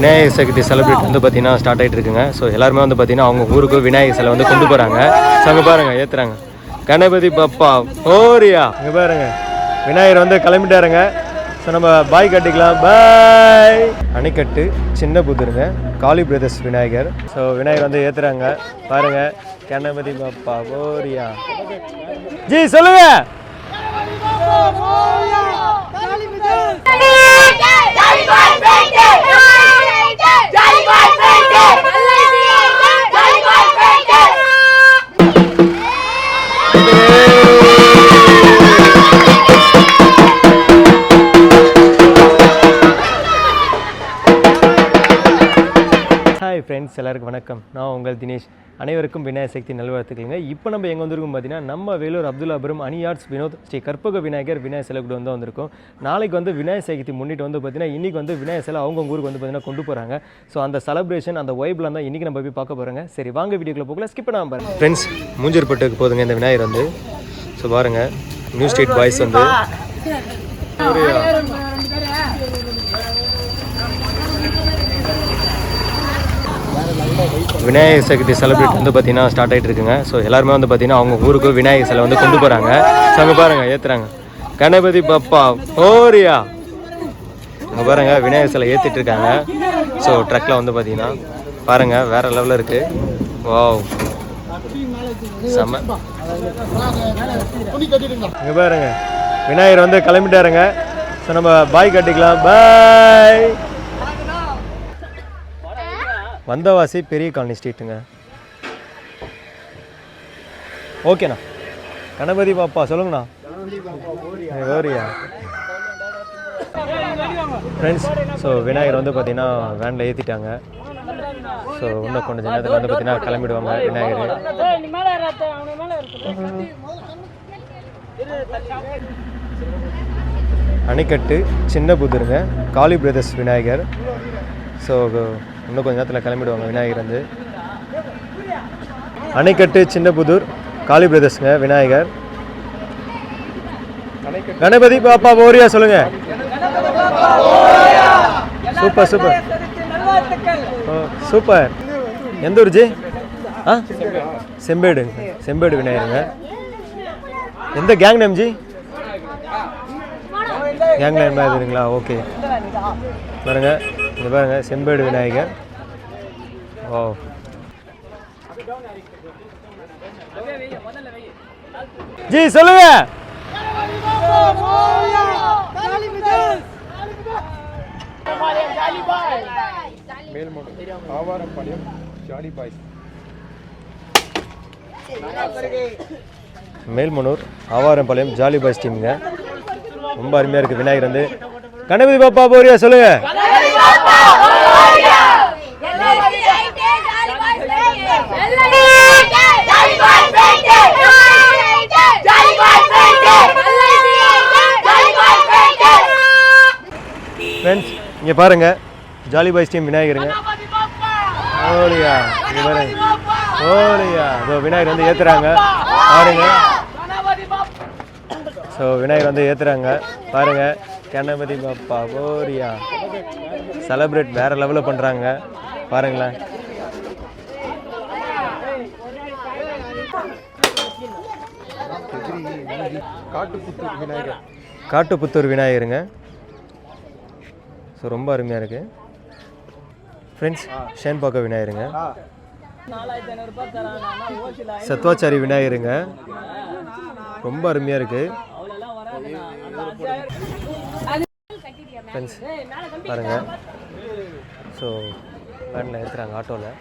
Vinayagar Chaturthi celebrate வந்து பார்த்தீங்கன்னா start ஆகிட்டு இருக்குங்க. ஸோ எல்லாருமே வந்து பார்த்தீங்கன்னா அவங்க ஊருக்கு விநாயகர் சிலை வந்து கொண்டு போகிறாங்க ஸோ அங்கே பாருங்கள் ஏற்றுறாங்க கணபதி பப்பா ஓரியா. இங்கே பாருங்க. விநாயகர் வந்து கிளம்பிட்டாருங்க. ஸோ நம்ம பாய் கட்டிக்கலாம். பாய். அணைக்கட்டு சின்ன புதுருங்க. காளி பிரதர்ஸ் விநாயகர். ஸோ விநாயகர் வந்து ஏற்றுறாங்க பாருங்க. கணபதி பப்பா ஓரியா. ஜி சொல்லுங்க. Daddy, my face! ஃப்ரெண்ட்ஸ் எல்லாருக்கும் வணக்கம். நான் உங்கள் தினேஷ். அனைவருக்கும் விநாயகர் சக்தி நல்வாழ்த்துக்களுங்க. இப்போ நம்ம எங்கே வந்திருக்கோம் பார்த்தீங்கன்னா நம்ம வேலூர் அப்துல்லாபுரம் அனியார்ட்ஸ் வினோத் ஸ்ரீ கற்பக விநாயகர் விநாயகர் சிலை கூட வந்து வந்திருக்கோம். நாளைக்கு வந்து விநாயகர் சதுர்த்தி முன்னிட்டு வந்து பார்த்தீங்கன்னா இன்றைக்கி வந்து விநாயகர் சிலை அவங்க ஊருக்கு வந்து பார்த்தீங்கன்னா கொண்டு போகிறாங்க ஸோ அந்த செலப்ரேஷன் அந்த வைப்லாம் தான் இன்றைக்கி நம்ம போய் பார்க்க போகிறோங்க சரி வாங்க வீடியோக்குள்ள போகல ஸ்கிப் பண்ணாமல் பாருங்க. ஃப்ரெண்ட்ஸ் மூஞ்சூர்பட்டுக்கு போதுங்க. இந்த விநாயகர் வந்து. ஸோ பாருங்கள் நியூ ஸ்ட்ரீட் பாய்ஸ் வந்து. விநாயகர் சதுர்த்தி செலிப்ரேட் வந்து பார்த்தீங்கன்னா ஸ்டார்ட் ஆகிட்டு இருக்குங்க. ஸோ எல்லாருமே வந்து பார்த்தீங்கன்னா அவங்க ஊருக்கு விநாயகர் சிலை வந்து கொண்டு போகிறாங்க ஸோ அங்கே பாருங்க ஏற்றுறாங்க கணபதி பப்பா ஓரியா அங்கே பாருங்க விநாயகர் சிலை ஏற்றிட்டு இருக்காங்க. ஸோ ட்ரக்கில் வந்து பார்த்தீங்கன்னா பாருங்கள் வேறு லெவலில் இருக்குது வாவ் செம்ம இங்கே பாருங்க விநாயகர் வந்து கிளம்பிட்டாருங்க. ஸோ நம்ம பாய் கட்டிக்கலாம். பாய் வந்தவாசி பெரிய காலனி ஸ்ட்ரீட்டுங்க. ஓகேண்ணா. கணபதி பாப்பா சொல்லுங்கண்ணா. ஓரியா ஃப்ரெண்ட்ஸ் ஸோ விநாயகர் வந்து பார்த்தீங்கன்னா வேனில் ஏற்றிட்டாங்க ஸோ இன்னும் கொஞ்சம் நேரத்தில் வந்து பார்த்தீங்கன்னா கிளம்பிடுவாங்க விநாயகர். அணைக்கட்டு சின்ன புதுருங்க. காளி பிரதர்ஸ் விநாயகர். ஸோ இன்னும் கொஞ்ச நேரத்தில் கிளம்பிடுவாங்க விநாயகர் வந்து. அணைக்கட்டு சின்னபுதூர் காளி பிரதர்ஸுங்க விநாயகர். கணபதி பாப்பா ஓரியா சொல்லுங்க. Super super. ஓ, சூப்பர். எந்த ஊர் ஜி? ஆ? செம்பேடு செம்பேடு விநாயகருங்க. எந்த gang name ji? Gang name okay பாருங்க. இங்க பாருங்க செம்பேடு விநாயகர். ஓ ஜி சொல்லுங்க. மேல்மனூர் ஆவாரம்பாளையம் ஜாலி பாய்ஸ் டீமுங்க. ரொம்ப அருமையாக இருக்குது விநாயகர் வந்து கணபதி பாப்பா போரியா சொல்லுங்க. இங்கே பாருங்க. ஜாலி பாய்ஸ் டீம் விநாயகருங்க. ஓலியா இங்கே பாருங்க. ஓலியா இதோ விநாயகர் வந்து ஏற்றுறாங்க பாருங்க. ஸோ விநாயகர் வந்து ஏற்றுறாங்க பாருங்க. கணபதி பாப்பா ஓரியா செலப்ரேட் வேற லெவலில் பண்ணுறாங்க பாருங்களேன். காட்டுப்புத்தூர் விநாயகருங்க. ஸோ ரொம்ப அருமையாக இருக்குது ஃப்ரெண்ட்ஸ் ஷேன்பாக்க விநாயகருங்க. சத்வாச்சாரி விநாயகருங்க. ரொம்ப அருமையாக இருக்குது ஃப்ரெண்ட்ஸ் பாருங்க. ஸோ வேனில் ஏற்றுறாங்க ஆட்டோவில்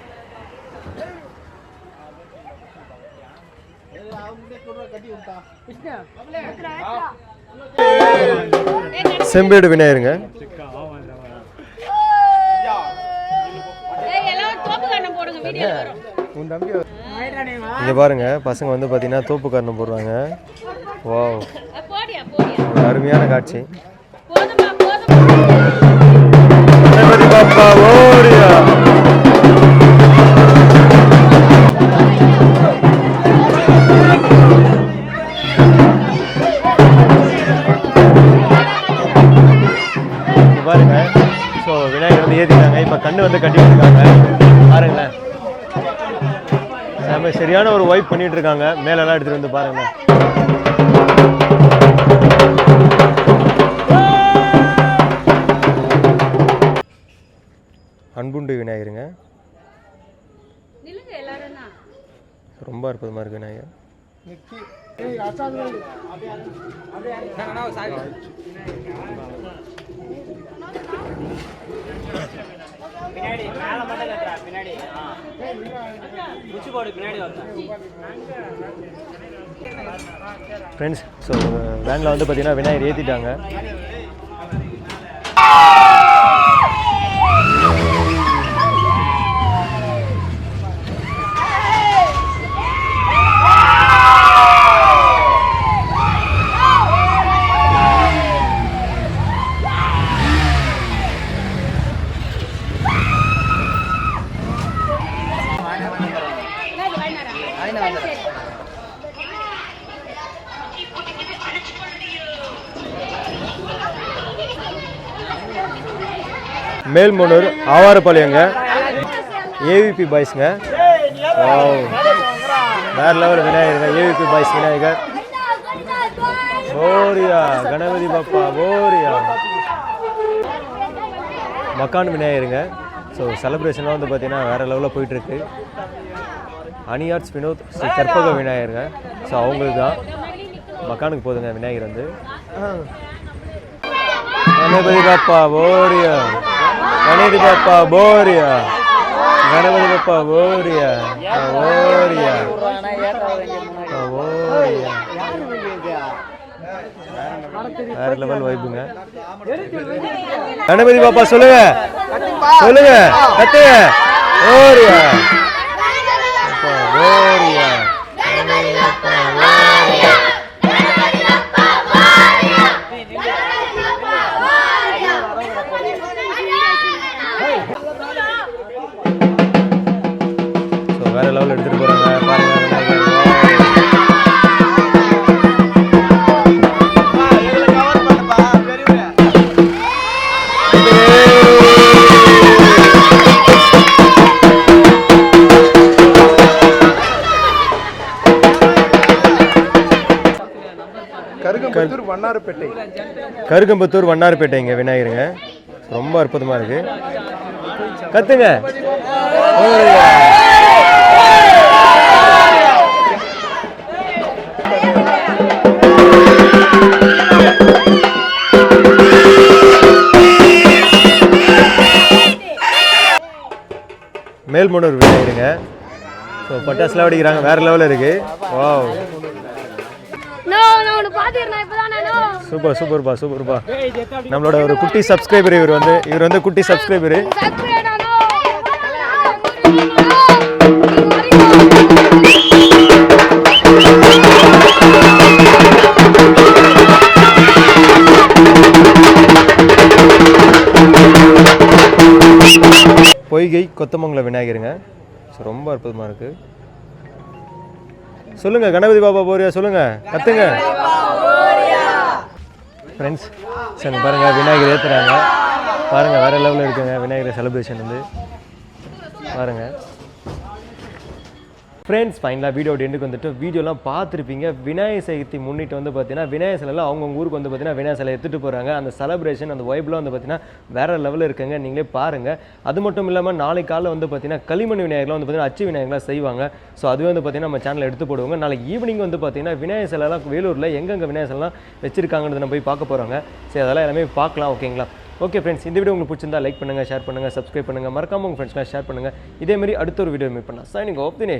செம்பேடு விநாயகருங்க. இங்கே பாருங்க பசங்க வந்து பார்த்தீங்கன்னா தோப்பு காரணம் போடுறாங்க. ஒரு அருமையான காட்சி. பாப்பா ஓடியா? பாருங்க. ஸோ விநாயகர் வந்து ஏற்றிட்டாங்க இப்போ கண்ணு வந்து கட்டிட்டு இருக்காங்க பாருங்களேன். செம சரியான ஒரு ஒய்ப் பண்ணிட்டு இருக்காங்க மேலெல்லாம் எடுத்துட்டு வந்து பாருங்க. அன்புண்டு விநாயகருங்க. ரொம்ப அற்புதமாக இருக்கு விநாயகர். பின்னாடி ஃப்ரெண்ட்ஸ் ஸோ வேனில் வந்து பார்த்தீங்கன்னா விநாயகர் ஏற்றிட்டாங்க மேல்மனூர் ஆவாரப்பாளையங்க. ஏவிபி பாய்ஸ்ங்க. வேற லெவல் விநாயகருங்க. AVP boys Vinayagar. போரியா கணபதி பாப்பா போரியா. மக்கான் விநாயகருங்க. ஸோ செலிப்ரேஷன்லாம் வந்து பார்த்தீங்கன்னா வேறு லெவலில் போயிட்டுருக்கு. அனி ஆர்ட்ஸ் வினோத் ஸ்ரீ கற்பக விநாயகருங்க. ஸோ அவங்களுக்கு தான் மக்கானுக்கு போதுங்க விநாயகர் வந்து. கணபதி பாப்பா போரியா. கணபதி பாப்பா போரியா. கணபதி பாப்பா போரியா. போரியா. ஓரியா வேற வைப்புங்க. கணபதி பாப்பா சொல்லுங்க. சொல்லுங்க. கத்துங்க. ஓரியா வேற லெவல் எடுத்துட்டு போறாங்க பாருங்க விநாயகர். கருகம்புத்தூர் வண்ணாரப்பேட்டை கருகம்புத்தூர் வண்ணாரப்பேட்டைங்க விநாயகருங்க ரொம்ப அற்புதமா இருக்கு கத்துங்க. மேல்மனூர் விநாயகருங்க ஸோ பட்டாசுலாம் வெடிக்கிறாங்க. வேற லெவலில் இருக்கு. நானும் சூப்பர் சூப்பர்ப்பா சூப்பர்ப்பா நம்மளோட ஒரு குட்டி சப்ஸ்கிரைபர் இவர் வந்து. இவர் வந்து குட்டி சப்ஸ்கிரைபர் பொய்கை கொத்தமங்கலம் விநாயகருங்க. ஸோ ரொம்ப அற்புதமாக இருக்குது சொல்லுங்கள் கணபதி பாபா போரியா சொல்லுங்கள் கற்றுங்க ஃப்ரெண்ட்ஸ் சரி பாருங்கள் விநாயகர் ஏற்றுறாங்க பாருங்கள் வேறு லெவலில் இருக்குங்க விநாயகர் செலிப்ரேஷன் வந்து. பாருங்கள் ஃப்ரெண்ட்ஸ் ஃபைனலாக வீடியோ எண்டுக்கு வந்துட்டு வீடியோலாம் பார்த்துருப்பீங்க. விநாயகர் சதுர்த்தி முன்னிட்டு வந்து பார்த்தீங்கன்னா விநாயகர் சிலையில் அவங்கவுங்க ஊருக்கு வந்து பார்த்தீங்கன்னா விநாயகர் சிலை எடுத்துகிட்டு போகிறாங்க அந்த செலப்ரேஷன் அந்த வைப்லாம் வந்து பார்த்தீங்கன்னா வேறு லெவலில் இருக்குங்க. நீங்களே பாருங்கள் அது மட்டும் இல்லாமல் நாளை காலைல வந்து பார்த்தீங்கன்னா களிமண் விநாயகர்லாம் வந்து பார்த்தீங்கன்னா அச்சு விநாயகர்லாம் செய்வாங்க. ஸோ அதுவே வந்து பார்த்தீங்கன்னா நம்ம சேனலில் எடுத்து போடுவாங்க. நாளைக்கு ஈவினிங் வந்து பார்த்தீங்கன்னா விநாயகர் சிலைலாம் வேலூரில் எங்கெங்கே விநாயகர் சிலைலாம் வச்சிருக்காங்கன்றத நம்ம போய் பார்க்க போகிறாங்க சரி அதெல்லாம் எல்லாமே பார்க்கலாம் ஓகேங்களா ஓகே ஃப்ரெண்ட்ஸ் இந்த வீடியோ உங்களுக்கு பிடிச்சிருந்தா லைக் பண்ணுங்கள் ஷேர் பண்ணுங்கள் சப்ஸ்கிரைப் பண்ணுங்கள் மறக்காம உங்கள் ஃப்ரெண்ட்ஸ்லாம் ஷேர் பண்ணுங்கள் இதே மாதிரி அடுத்த ஒரு வீடியோ மீட் பண்ணலாம். Signing off Dinesh